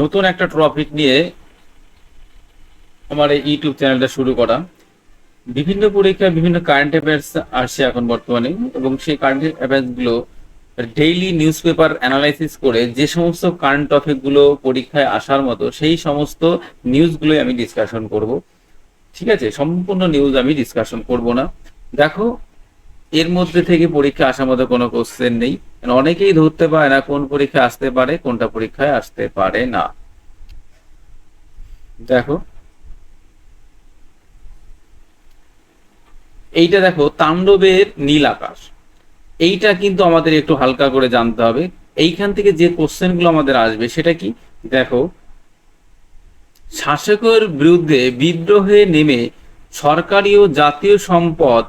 নতুন একটা টপিক নিয়ে আমার এই ইউটিউব চ্যানেলটা শুরু করা। বিভিন্ন পরীক্ষায় বিভিন্ন কারেন্ট অ্যাফেয়ার্স আসছে এখন বর্তমানে এবং সেই কারেন্ট অ্যাফেয়ার্সগুলো ডেইলি নিউজ পেপার অ্যানালাইসিস করে যে সমস্ত কারেন্ট টপিকগুলো পরীক্ষায় আসার মতো সেই সমস্ত নিউজগুলোই আমি ডিসকাশন করব। ঠিক আছে? সম্পূর্ণ নিউজ আমি ডিসকাশন করব না। দেখো, এর মধ্যে থেকে পরীক্ষা আসার মতো কোনো কোশ্চেন নেই। অনেকেই ধরতে পারে না কোন পরীক্ষায় আসতে পারে, কোনটা পরীক্ষায় আসতে পারে না। দেখো। এইটা দেখো, তাণ্ডবের নীল আকাশ। এইটা কিন্তু আমাদের একটু হালকা করে জানতে হবে। এইখান থেকে যে কোশ্চেনগুলো আমাদের আসবে, সেটা কি? দেখো। শাসকের বিরুদ্ধে বিদ্রোহে নেমে সরকারি ও জাতীয় সম্পদ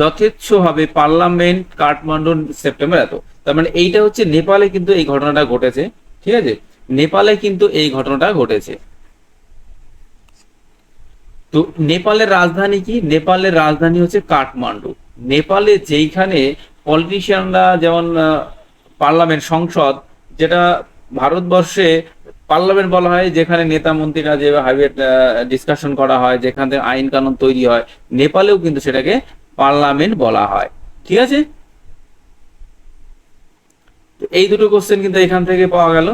যথেচ্ছভাবে পার্লামেন্ট কাঠমান্ডু সেপ্টেম্বর এত। তার মানে এইটা হচ্ছে নেপালে কিন্তু এই ঘটনাটা ঘটেছে, ঠিক আছে? নেপালে কিন্তু এই ঘটনাটা ঘটেছে। তো নেপালের রাজধানী কি? নেপালের রাজধানী হচ্ছে কাঠমান্ডু। নেপালে যেইখানে পলিটিশিয়ানরা যেমন পার্লামেন্ট সংসদ, যেটা ভারতবর্ষে পার্লামেন্ট বলা হয়, যেখানে নেতা মন্ত্রীরা যে হাইওয়ে ডিসকাশন করা হয়, যেখানে আইন কানুন তৈরি হয়, নেপালেও কিন্তু সেটাকে পার্লামেন্ট বলা হয়। ঠিক আছে? এই দুটো কোশ্চেন কিন্তু এখান থেকে পাওয়া গেল।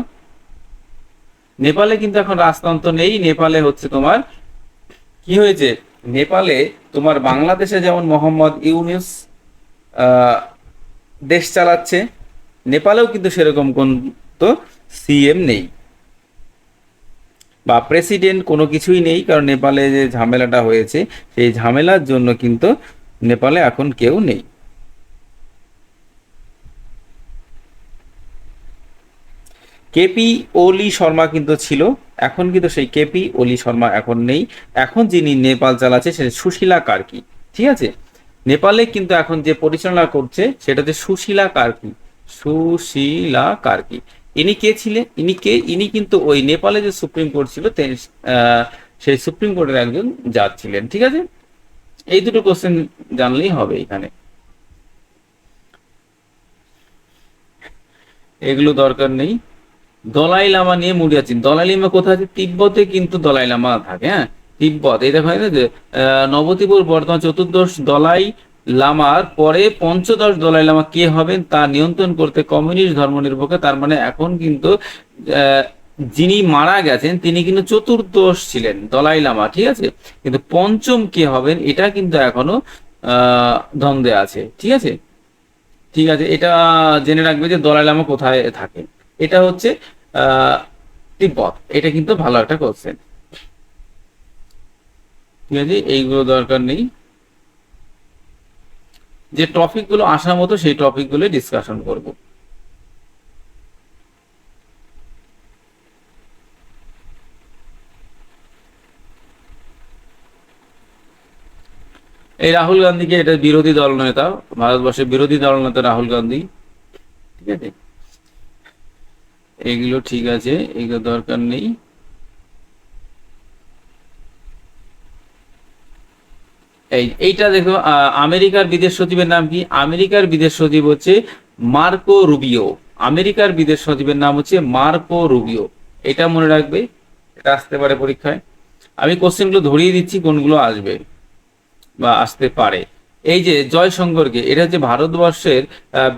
নেপালে কিন্তু এখন রাজতন্ত্র নেই। নেপালে হচ্ছে তোমার কি হয়েছে? নেপালে তোমার বাংলাদেশে যেমন মোহাম্মদ ইউনুস দেশ চালাচ্ছে, নেপালেও কিন্তু সেরকম কোন তো সিএম নেই। বা প্রেসিডেন্ট কোনো কিছুই নেই, কারণ নেপালে যে ঝামেলাটা হয়েছে, সেই ঝামেলার জন্য কিন্তু নেপালে এখন কেউ নেই। কেপি ওলি শর্মা কিন্তু ছিল, এখন কিন্তু সেই কেপি ওলি শর্মা এখন নেই। এখন যিনি নেপাল চালাচ্ছে সে সুশীলা কার্কি, ঠিক আছে? নেপালে কিন্তু এখন যে পরিচালনা করছে সেটা হচ্ছে সুশীলা কার্কি সুশীলা কার্কি। ইনি কে ছিলেন? ইনি কে? ইনি কিন্তু ওই নেপালে যে সুপ্রিম কোর্ট ছিল সেই সুপ্রিম কোর্টের একজন জাজ ছিলেন, ঠিক আছে? এই দুটো কোশ্চেন জানলেই হবে এখানে। এগুলো দরকার নেই। দলাই লামা নিয়ে মুড়িয়াচ্ছি দলাই লামা কোথায় আছে? তিব্বতে কিন্তু দলাই লামা থাকে হ্যাঁ? তিব্বত। এই দেখা যায় যে নবদ্বীপুর বর্তমান চতুর্দশ দলাই লামার পরে পঞ্চদশ দলাই লামা কে হবেন তা নিয়ন্ত্রণ করতে কমিউনিস্ট ধর্মনিরপেক্ষ, তার মানে এখন কিন্তু যিনি মারা গেছেন, তিনি কিন্তু চতুর্দশ ছিলেন, দলাই লামা, ঠিক আছে? কিন্তু পঞ্চম কে হবেন, এটা কিন্তু এখনও দ্বন্দ্বে আছে, ঠিক আছে? ঠিক আছে, এটা জেনে রাখবে যে দলাই লামা কোথায় থাকে এটা হচ্ছে তিব্বত, এটা কিন্তু ভালো একটা কোশ্চেন ঠিক আছে? এইগুলো দরকার নেই। যে টপিকগুলো আসার মতো, সেই টপিকগুলো ডিসকাশন করব। এই রাহুল গান্ধীকে এটা বিরোধী দল নেতা, ভারতবর্ষের বিরোধী দল নেতা রাহুল গান্ধী। ঠিক আছে? এগুলো ঠিক আছে, এগুলো দরকার নেই। এই, এইটা দেখো আমেরিকার বিদেশ সচিবের নাম কি? আমেরিকার বিদেশ সচিব হচ্ছে মার্কো রুবিও। আমেরিকার বিদেশ সচিবের নাম হচ্ছে মার্কো রুবিও। এটা মনে রাখবে, এটা আসতে পারে পরীক্ষায়। আমি কোশ্চেনগুলো ধরিয়ে দিচ্ছি, কোনগুলো আসবে। বা আসতে পারে। এই যে জয়শঙ্করকে, এটা হচ্ছে ভারতবর্ষের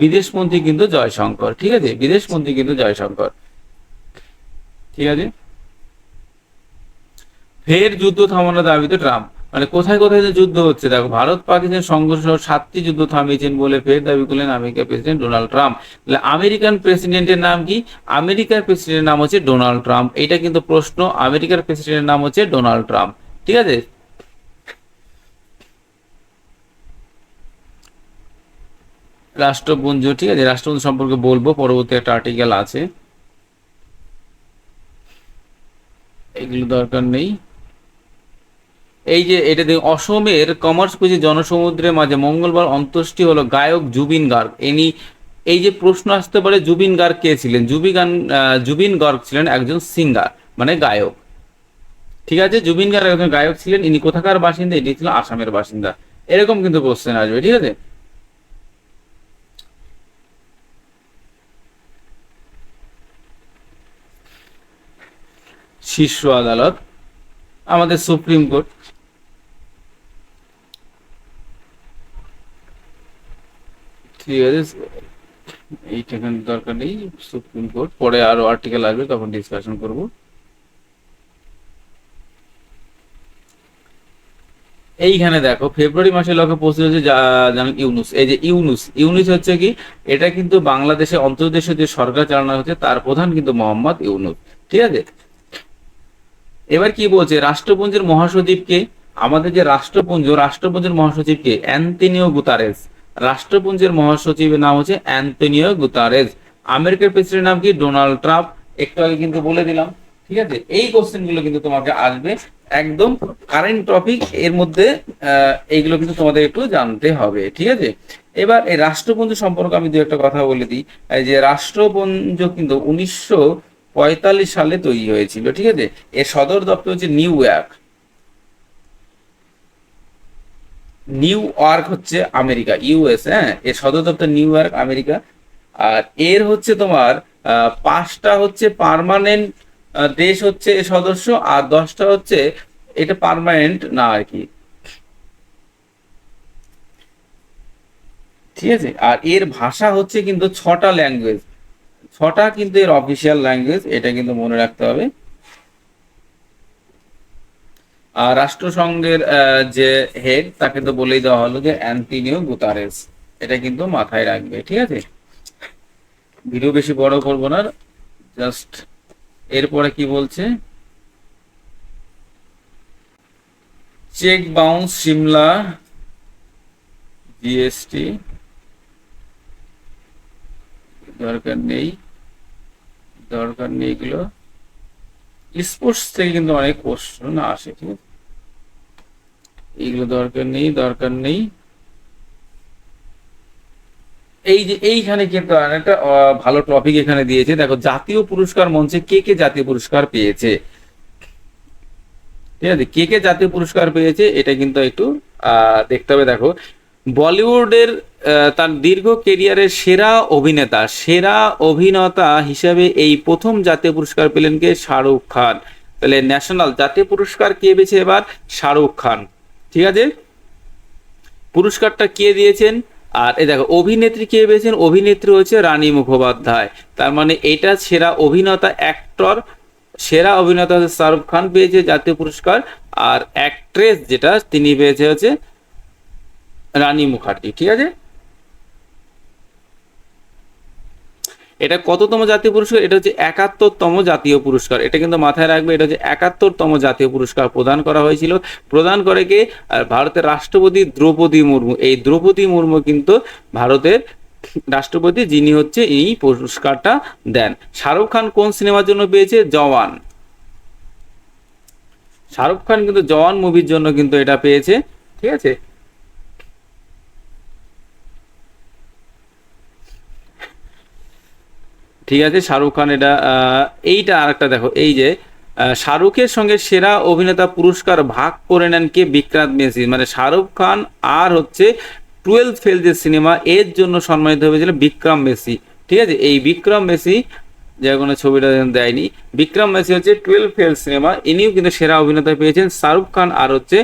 বিদেশমন্ত্রী কিন্তু জয়শঙ্কর, ঠিক আছে? বিদেশমন্ত্রী কিন্তু জয়শঙ্কর। ঠিক আছে? ফের যুদ্ধ থামানোর দাবিতে ট্রাম্প। মানে কোথায় কোথায় যে যুদ্ধ হচ্ছে, দেখো, ভারত পাকিস্তান সংঘর্ষ সাতটি যুদ্ধ থামিয়েছেন বলে ফের দাবি করলেন আমেরিকার প্রেসিডেন্ট ডোনাল্ড ট্রাম্প। আমেরিকান প্রেসিডেন্টের নাম কি? আমেরিকার প্রেসিডেন্টের নাম হচ্ছে ডোনাল্ড ট্রাম্প। এটা কিন্তু প্রশ্ন, আমেরিকার প্রেসিডেন্টের নাম হচ্ছে ডোনাল্ড ট্রাম্প। ঠিক আছে? রাষ্ট্রপুঞ্জ, ঠিক আছে? রাষ্ট্রপুঞ্জ সম্পর্কে বলব, পরবর্তী একটা আর্টিকেল আছে। এগুলো দরকার নেই। এই যে, এটা দেখুন, অসমের কমার্স কুচি জনসমুদ্রের মাঝে মঙ্গলবার অন্ত্যেষ্টি হলো গায়ক জুবিন গার্গ। এনি এই যে প্রশ্ন আসতে পারে, জুবিন গার্গ কে ছিলেন? জুবি গান জুবিন গার্গ ছিলেন একজন সিঙ্গার মানে গায়ক। ঠিক আছে? জুবিন গার্গ একজন গায়ক ছিলেন, ইনি কোথাকার বাসিন্দা? এটি ছিল আসামের বাসিন্দা। এরকম কিন্তু কোশ্চেন আসবে, ঠিক আছে? শীর্ষ আদালত, আমাদের সুপ্রিম কোর্ট। ঠিক আছে এইটা এখানে দরকার নেই, সুপ্রিম কোর্ট। পরে আরও আর্টিকেল আসবে, তখন ডিসকাশন করব। এইখানে দেখো ফেব্রুয়ারি মাসে লক্ষ্যে পৌঁছে হচ্ছে ইউনুস। এই যে ইউনুস ইউনুস হচ্ছে কি, এটা কিন্তু বাংলাদেশে অন্তর্দেশে যে সরকার চালানো হচ্ছে, তার প্রধান কিন্তু মোহাম্মদ ইউনুস। ঠিক আছে? এবার কি বলছে? রাষ্ট্রপুঞ্জের মহাসচিবকে, আমাদের যে রাষ্ট্রপুঞ্জ, রাষ্ট্রপুঞ্জের মহাসচিবকে অ্যান্টনিও গুতারেস। রাষ্ট্রপুঞ্জের মহাসচিবের নাম হচ্ছে অ্যান্টনিও গুতারেস। আমেরিকার প্রেসিডেন্ট নাম কি? Donald Trump. একটু আগে কিন্তু বলে দিলাম, ঠিক আছে? এই কোশ্চেনগুলো কিন্তু তোমাকে আসবে। একদম কারেন্ট টপিক, এর মধ্যে এইগুলো কিন্তু তোমাদের একটু জানতে হবে, ঠিক আছে? এবার এই রাষ্ট্রপুঞ্জ সম্পর্কে আমি দু একটা কথা বলে দিই। যে রাষ্ট্রপুঞ্জ কিন্তু উনিশশো পঁয়তাল্লিশ সালে তৈরি হয়েছিল, ঠিক আছে? এর সদর দপ্তর হচ্ছে নিউ ইয়র্ক। নিউ ইয়র্ক হচ্ছে আমেরিকা ইউএস হ্যাঁ? এর সদর দপ্তর নিউ ইয়র্ক, আমেরিকা। আর এর হচ্ছে তোমার পাঁচটা হচ্ছে পার্মানেন্ট দেশ হচ্ছে সদস্য, আর দশটা হচ্ছে এটা পার্মানেন্ট না আর কি। ঠিক আছে? আর এর ভাষা হচ্ছে কিন্তু ছটা ল্যাঙ্গুয়েজ। ছটা কিন্তু এর অফিসিয়াল ল্যাঙ্গুয়েজ এটা কিন্তু মনে রাখতে হবে। আর রাষ্ট্রসংঘের যে হেড তাকে তো বলেই দেওয়া হলো যে অ্যান্টিনিও গুতারেস। এটা কিন্তু মাথায় রাখবে, ঠিক আছে? ভিডিও বেশি বড় করব না জাস্ট এরপরে কি বলছে? Cheque bounce, Shimla, GST. দরকার নেই। দরকার নেই এগুলো। স্পোর্টস থেকে কিন্তু অনেক কোশ্চেন আসে, ঠিক আছে? এইগুলো দরকার নেই দরকার নেই। এই যে এইখানে কিন্তু একটা ভালো টপিক এখানে দিয়েছে। দেখো, জাতীয় পুরস্কার মঞ্চে কে কে জাতীয় পুরস্কার পেয়েছে? ঠিক আছে? কে কে জাতীয় পুরস্কার পেয়েছে? এটা কিন্তু একটু দেখতে হবে, দেখো। বলিউডের তার দীর্ঘ কেরিয়ারের সেরা অভিনেতা সেরা অভিনেতা হিসেবে এই প্রথম জাতীয় পুরস্কার পেলেন কে? শাহরুখ খান। তাহলে ন্যাশনাল জাতীয় পুরস্কার কে পেয়েছে এবার? শাহরুখ খান। ঠিক আছে? পুরস্কারটা কে দিয়েছেন? আর এই দেখো, অভিনেত্রী কে পেয়েছেন? অভিনেত্রী হচ্ছে রানী মুখোপাধ্যায়। তার মানে এটা সেরা অভিনেতা অ্যাক্টর সেরা অভিনেতা হচ্ছে শাহরুখ খান পেয়েছে জাতীয় পুরস্কার। আর অ্যাক্ট্রেস যেটা, তিনি পেয়েছে হচ্ছে রানী মুখার্জি, ঠিক আছে? এটা কততম জাতীয় পুরস্কার? এটা হচ্ছে একাত্তরতম জাতীয় পুরস্কার। এটা কিন্তু মাথায় রাখবে, এটা হচ্ছে একাত্তরতম জাতীয় পুরস্কার প্রদান করা হয়েছিল। প্রদান করে কে? ভারতের রাষ্ট্রপতি দ্রৌপদী মুর্মু। এই দ্রৌপদী মুর্মু কিন্তু ভারতের রাষ্ট্রপতি, যিনি হচ্ছে এই পুরস্কারটা দেন। শাহরুখ খান কোন সিনেমার জন্য পেয়েছে? জওয়ান। শাহরুখ খান কিন্তু জওয়ান মুভির জন্য কিন্তু এটা পেয়েছে, ঠিক আছে? ঠিক আছে, শাহরুখ খান, এটা এইটা আরেকটা দেখো, এই যে শাহরুখের সঙ্গে সেরা অভিনেতা পুরস্কার ভাগ করে নেন কে? বিক্রান্ত মেসি। মানে শাহরুখ খান আর হচ্ছে টুয়েলভ ফেল যে সিনেমা এর জন্য সম্মানিত হয়েছিল বিক্রম মেসি। ঠিক আছে, এই বিক্রম মেসি, যে কোনো ছবিটা দেয়নি, বিক্রম মেসি হচ্ছে টুয়েলভ ফেল সিনেমা, ইনিও কিন্তু সেরা অভিনেতা পেয়েছেন। শাহরুখ খান আর হচ্ছে,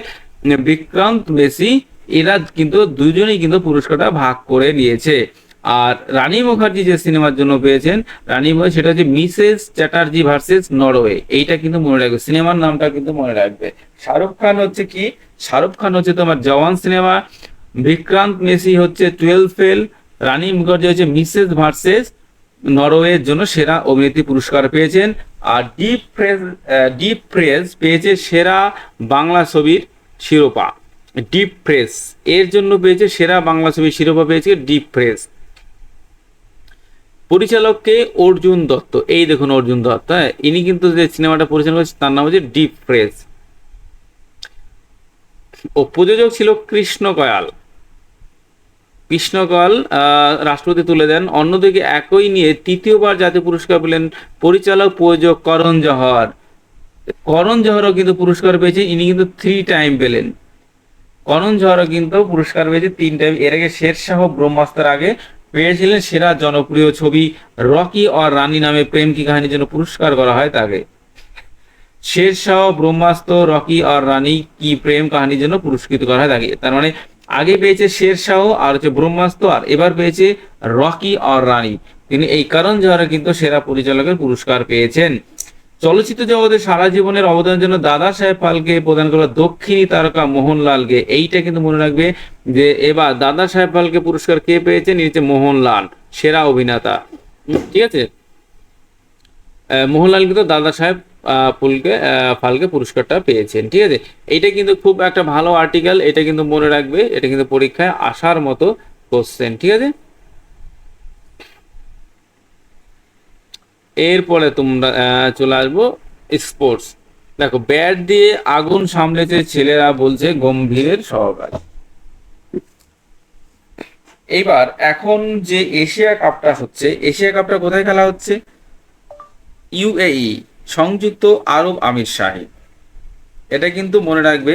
বিক্রান্ত মেসি, এরা কিন্তু দুজনেই কিন্তু পুরস্কারটা ভাগ করে নিয়েছে। আর রানী মুখার্জি যে সিনেমার জন্য পেয়েছেন, রানী সেটা হচ্ছে মিসেস চ্যাটার্জি ভার্সেস নরওয়ে। এইটা কিন্তু মনে রাখবে, সিনেমার নামটা কিন্তু মনে রাখবে। শাহরুখ খান হচ্ছে কি? শাহরুখ খান হচ্ছে তোমার জওয়ান সিনেমা, বিক্রান্ত মেসি হচ্ছে টুয়েলভ ফেল, রানী মুখার্জি হচ্ছে মিসেস ভার্সেস নরওয়ের জন্য সেরা অভিনেত্রী পুরস্কার পেয়েছেন। আর ডিপ প্রেস ডিপ প্রেস পেয়েছে সেরা বাংলা ছবির শিরোপা, ডিপ প্রেস। এর জন্য পেয়েছে সেরা বাংলা ছবির শিরোপা পেয়েছে ডিপ প্রেস। পরিচালককে অর্জুন দত্ত। এই দেখুন অর্জুন দত্ত হ্যাঁ? ইনি কিন্তু যে সিনেমাটা পরিচালনা করেছে তার নাম হচ্ছে ডিপ প্রেস ও প্রযোজক ছিল কৃষ্ণ কয়াল। কৃষ্ণ কয়াল আহ, রাষ্ট্রপতি তুলে দেন। অন্যদিকে একই নিয়ে তৃতীয়বার জাতীয় পুরস্কার পেলেন পরিচালক প্রযোজক করণ জহর করণ জহরও কিন্তু পুরস্কার পেয়েছে ইনি কিন্তু থ্রি টাইম পেলেন। করণ জহরও কিন্তু পুরস্কার পেয়েছে তিন টাইম এর আগে শেরশাহ ব্রহ্মাস্ত্রের আগে পেয়েছিলেন সেরা জনপ্রিয় ছবি রকি আর রানী নামে প্রেম কি কাহিনীর জন্য পুরস্কার করা হয় তাকে। শেরশাহ, ব্রহ্মাস্ত্র, রকি আর রানী কি প্রেম কাহিনীর জন্য পুরস্কৃত করা হয় তাকে। তার মানে আগে পেয়েছে শেরশাহ, আর হচ্ছে ব্রহ্মাস্ত্র, আর এবার পেয়েছে রকি আর রানী। তিনি এই কারণ জহরে কিন্তু সেরা পরিচালকের পুরস্কার পেয়েছেন। চলচ্চিত্র জগতে সারা জীবনের অবদানের জন্য দাদা সাহেব পালকে প্রদান করা দক্ষিণী তারকা মোহনলালকে, এইটা কিন্তু মনে রাখবে যে এবার দাদা সাহেব পালকে পুরস্কার কে পেয়েছে? নিয়েছে মোহনলাল, সেরা অভিনেতা। ঠিক আছে? মোহনলাল কিন্তু দাদা সাহেব ফুলকে ফালকে পুরস্কারটা পেয়েছেন, ঠিক আছে? এটা কিন্তু খুব একটা ভালো আর্টিকেল এটা কিন্তু মনে রাখবে, এটা কিন্তু পরীক্ষায় আসার মতো কোশ্চেন ঠিক আছে? এরপরে তোমরা চলে আসব স্পোর্টস দেখো ব্যাট দিয়ে আগুন সামলেছে ছেলেরা বলছে গম্ভীরের সহকারী। এইবার এখন যে এশিয়া কাপটা হচ্ছে, এশিয়া কাপটা কোথায় খেলা হচ্ছে? ইউএই সংযুক্ত আরব আমির শাহী। এটা কিন্তু মনে রাখবে,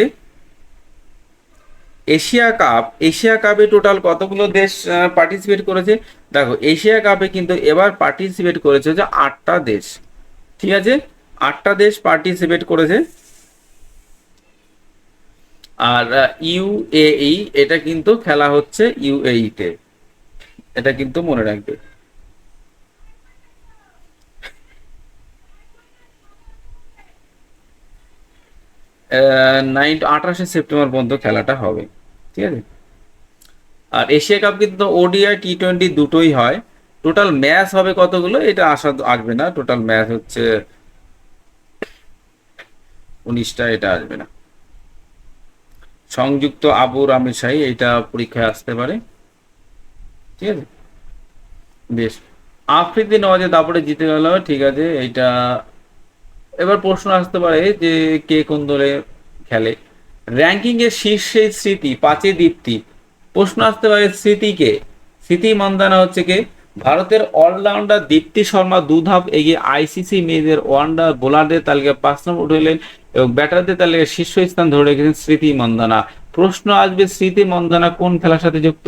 এশিয়া কাপ, এশিয়া কাপে টোটাল কতগুলো দেশ পার্টিসিপেট করেছে? দেখো, এশিয়া কাপে কিন্তু এবার পার্টিসিপেট করেছে যে আটটা দেশ। ঠিক আছে? আটটা দেশ পার্টিসিপেট করেছে। আর ইউএই এটা কিন্তু খেলা হচ্ছে ইউএই তে এটা কিন্তু মনে রাখবে। নাইন, আঠাশে সেপ্টেম্বর পর্যন্ত খেলাটা হবে। ঠিক আছে? আর এশিয়া কাপ কিন্তু ওডিআই টি টোয়েন্টি দুটোই হয়। টোটাল ম্যাচ হবে কতগুলো এটা আসা আসবে না। টোটাল ম্যাচ হচ্ছে উনিশটা, এটা আসবে না। সংযুক্ত আবুর আমির শাহী, এটা পরীক্ষায় আসতে পারে। ঠিক আছে? বেশ। আফ্রিদি নওয়াজে তারপরে জিতে গেল, ঠিক আছে, এইটা এবার প্রশ্ন আসতে পারে যে কে কোন দলে খেলে। র্যাঙ্কিং এর শীর্ষে স্মৃতি, পাঁচে দীপ্তি। প্রশ্ন আসতে পারে স্মৃতিকে স্মৃতি মন্দানা হচ্ছে কে? ভারতের অলরাউন্ডার দীপ্তি শর্মা দু ধাপ এগিয়ে আইসিসি মেয়েদের ওয়ান্ডার বোলারদের তালিকায় পাঁচ নম্বর উঠে এবং ব্যাটারদের তালিকায় শীর্ষ স্থান ধরে রেখেছেন স্মৃতি মন্দানা। প্রশ্ন আসবে স্মৃতি মন্দানা কোন খেলার সাথে যুক্ত?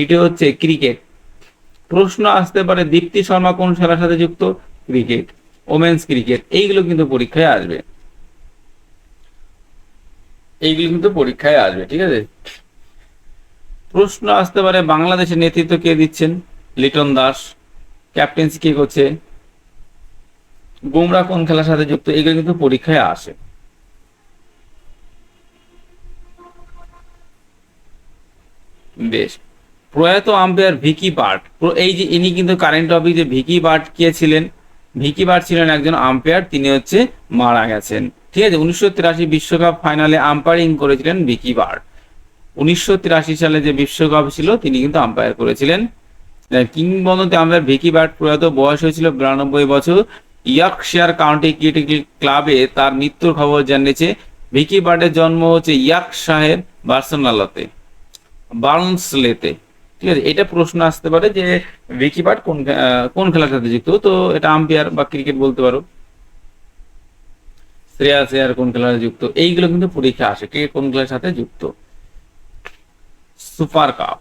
এটি হচ্ছে ক্রিকেট। প্রশ্ন আসতে পারে দীপ্তি শর্মা কোন খেলার সাথে যুক্ত? ক্রিকেট। Women's cricket. এইগুলো কিন্তু পরীক্ষায় আসবে। এইগুলো কিন্তু পরীক্ষায় আসবে, ঠিক আছে? প্রশ্ন আসতে পারে, বাংলাদেশের নেতৃত্ব কে দিচ্ছেন? লিটন দাস। ক্যাপ্টেন্সি কে করছে? বুমরা কোন খেলার সাথে যুক্ত? এগুলো কিন্তু পরীক্ষায় আসে। বেশ। প্রয়াত আম্পায়ার ভিকি বার্ট এই যে ইনি কিন্তু কারেন্ট টপিক যে ভিকি বার্ট কে ছিলেন? ভিকি বার্ট ছিলেন একজন আম্পায়ার, তিনি হচ্ছে মারা গেছেন। ঠিক আছে, উনিশশো বিশ্বকাপ ফাইনালে আম্পায়ারিং করেছিলেন ভিকি বার্ট উনিশশো তিরাশি সালে যে বিশ্বকাপ ছিল, তিনি কিন্তু আম্পায়ার করেছিলেন। কিংবদন্তি আম্পায়ার ভিকি বার্ট প্রয়াত, বয়স হয়েছিল বিরানব্বই বছর। ইয়র্কশায়ার কাউন্টি ক্রিকেট ক্লাবে তার মৃত্যুর খবর জানিয়েছে, ভিকি বার্টের জন্ম হচ্ছে ইয়র্কশায়ার বার্সেলোনাতে, বার্নসলেতে। ঠিক আছে, এটা প্রশ্ন আসতে পারে যে ভিকি বার্ট কোন কোন খেলার সাথে যুক্ত? তো এটা আম্পায়ার বা ক্রিকেট বলতে পারো। শ্রেয়া শ্রেয়ার কোন খেলার যুক্ত? এইগুলো কিন্তু পরীক্ষা আসে, কে কোন খেলার সাথে যুক্ত। Super cup.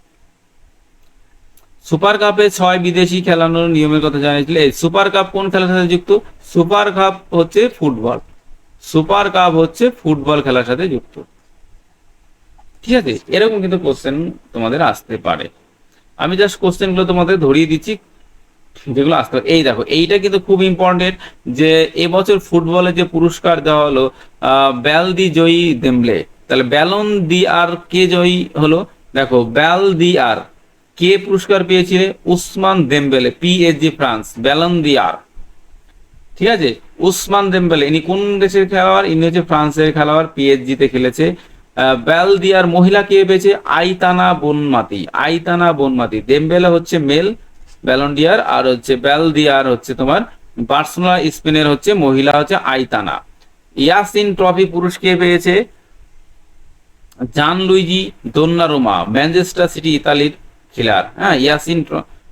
সুপার কাপে ছয় বিদেশি খেলানোর নিয়মের কথা জানিয়েছিল। এই সুপার কাপ কোন খেলার সাথে যুক্ত? সুপার কাপ হচ্ছে ফুটবল। সুপার কাপ হচ্ছে ফুটবল খেলার সাথে যুক্ত। ঠিক আছে? এরকম কিন্তু কোশ্চেন তোমাদের আসতে পারে। আমি জাস্ট কোশ্চেনগুলো তোমাদের ধরিয়ে দিচ্ছি। যেগুলো আসতে এই দেখো, এইটা কিন্তু খুব ইম্পর্টেন্ট যে এবছর ফুটবলে যে পুরস্কার দেওয়া হলো ব্যাল দি জয়ী দেমলে তাহলে ব্যালন দি আর কে জয়ী হলো? দেখো ব্যাল দি আর কে পুরস্কার পেয়েছে? Ousmane Dembele, PSG France Ballon d'Or ঠিক আছে? উসমান দেমবেলে, ইনি কোন দেশের খেলোয়াড়? ইনি হচ্ছে ফ্রান্সের খেলোয়াড় পিএসজি তে খেলেছে। ব্যাল দিয়ার মহিলা কে পেয়েছে? আইতানা বনমাতি আইতানা বনমাতি। দেমবেলে হচ্ছে মেল ব্যালন্ডিয়ার আর হচ্ছে ব্যাল হচ্ছে তোমার বার্সেলোনা স্পেনের হচ্ছে মহিলা হচ্ছে আইতানা। ইয়াসিন ট্রফি পুরুষ কে পেয়েছে? জান লুইজি দোন্নারুমা ম্যানচেস্টার সিটি ইতালির খেলার হ্যাঁ ইয়াসিন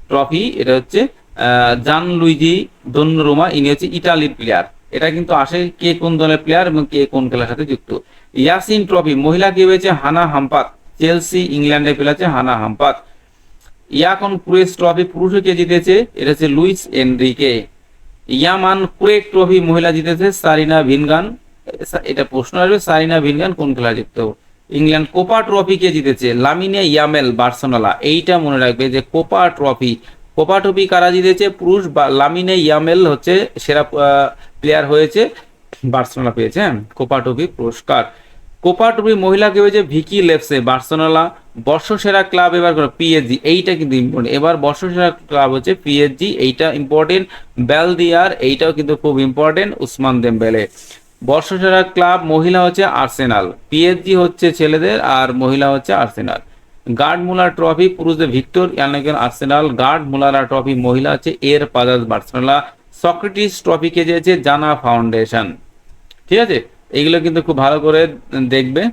ট্রফি এটা হচ্ছে আহ, জান লুইজি দোন্নারুমা ইনি হচ্ছে ইতালির প্লেয়ার। এটা কিন্তু আসে কে কোন দলের প্লেয়ার এবং কে কোন খেলার সাথে যুক্ত। ইয়াসিন ট্রফি মহিলা কে পেয়েছে হানা হাম্পাত চেলসি ইংল্যান্ডে পেলেছে হানা হাম্পাত। ইয়াকন ক্রুয়েস ট্রফি পুরুষ কে জিতেছে এটা হচ্ছে লুইস এনরিকে। ইয়ামান ক্রেক ট্রফি মহিলা জিতেছে সারিনা ভিনগান। এটা প্রশ্ন আসবে সারিনা ভিলিয়ান কোন খেলা যুক্ত? ইংল্যান্ড কোপা ট্রফি কে জিতেছে লামিনে ইয়ামেল বার্সোনালা এইটা মনে রাখবে যে কোপা ট্রফি কোপা ট্রফি কারা জিতেছে? পুরুষ বা লামিনে ইয়ামেল হচ্ছে সেরা প্লেয়ার হয়েছে, বার্সেলোনা পেয়েছে হ্যাঁ? কোপা ট্রফি পুরস্কার। কোপা ট্রফি মহিলা কেউ হয়েছে ভিকি লেপসে, বার্সেলোনা বর্ষসেরা ক্লাব এবার পিএসজি, এইটা কিন্তু ইম্পর্টেন্ট এবার বর্ষসেরা ক্লাব হচ্ছে পিএসজি, এইটা ইম্পর্টেন্ট বেলদিয়ার, এইটাও কিন্তু খুব ইম্পর্টেন্ট উসমান দেমবেলে। বর্ষসেরা ক্লাব মহিলা হচ্ছে আর্সেনাল পিএসজি হচ্ছে ছেলেদের আর মহিলা হচ্ছে আর্সেনাল। গার্ড মুলার ট্রফি পুরুষদের ভিক্টর ইয়ানেকেন আর্সেনাল গার্ড মুলারা ট্রফি মহিলা হচ্ছে এর পাজাজ বার্সেলোনা, সক্রেটিস ট্রফিকে যেছে জানা ফাউন্ডেশন। ঠিক আছে? এগুলো কিন্তু খুব ভালো করে দেখবে।